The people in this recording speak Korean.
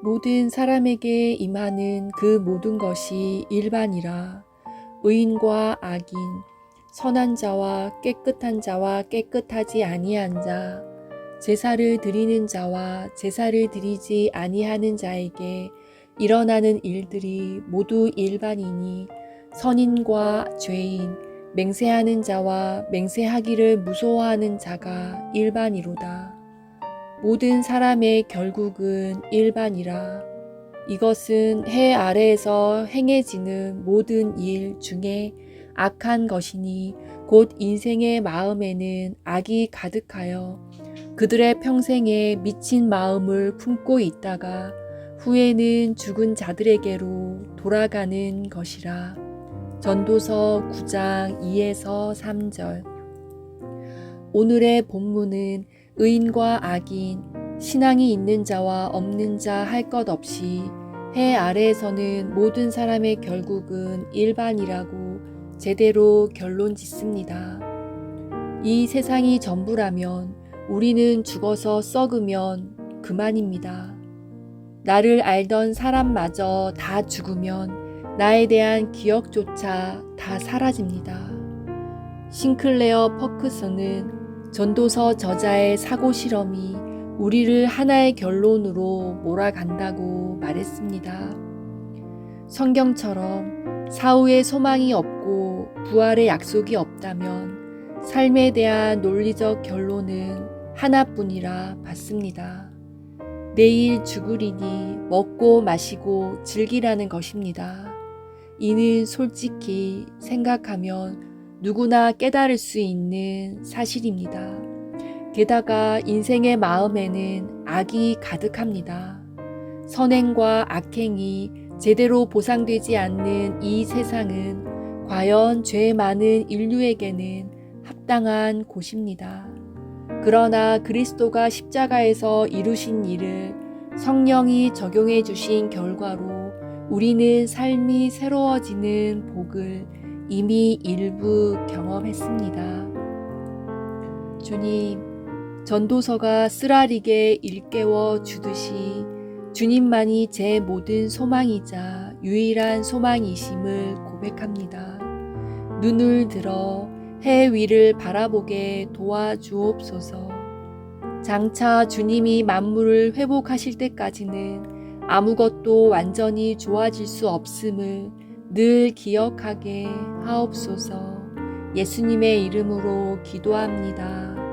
모든 사람에게 임하는 그 모든 것이 일반이라 의인과 악인 선한 자와 깨끗한 자와 깨끗하지 아니한 자 제사를 드리는 자와 제사를 드리지 아니하는 자에게 일어나는 일들이 모두 일반이니 선인과 죄인 맹세하는 자와 맹세하기를 무서워하는 자가 일반이로다. 모든 사람의 결국은 일반이라. 이것은 해 아래에서 행해지는 모든 일 중에 악한 것이니 곧 인생의 마음에는 악이 가득하여 그들의 평생에 미친 마음을 품고 있다가 후에는 죽은 자들에게로 돌아가는 것이라. 전도서 9장 2에서 3절. 오늘의 본문은 의인과 악인, 신앙이 있는 자와 없는 자 할 것 없이 해 아래에서는 모든 사람의 결국은 일반이라고 제대로 결론 짓습니다. 이 세상이 전부라면 우리는 죽어서 썩으면 그만입니다. 나를 알던 사람마저 다 죽으면 나에 대한 기억조차 다 사라집니다. 싱클레어 퍼크슨은 전도서 저자의 사고 실험이 우리를 하나의 결론으로 몰아간다고 말했습니다. 성경처럼 사후에 소망이 없고 부활의 약속이 없다면 삶에 대한 논리적 결론은 하나뿐이라 받습니다. 내일 죽으리니 먹고 마시고 즐기라는 것입니다. 이는 솔직히 생각하면 누구나 깨달을 수 있는 사실입니다. 게다가 인생의 마음에는 악이 가득합니다. 선행과 악행이 제대로 보상되지 않는 이 세상은 과연 죄 많은 인류에게는 합당한 곳입니다. 그러나 그리스도가 십자가에서 이루신 일을 성령이 적용해 주신 결과로 우리는 삶이 새로워지는 복을 이미 일부 경험했습니다. 주님, 전도서가 쓰라리게 일깨워 주듯이 주님만이 제 모든 소망이자 유일한 소망이심을 고백합니다. 눈을 들어 해 위를 바라보게 도와주옵소서. 장차 주님이 만물을 회복하실 때까지는 아무것도 완전히 좋아질 수 없음을 늘 기억하게 하옵소서. 예수님의 이름으로 기도합니다.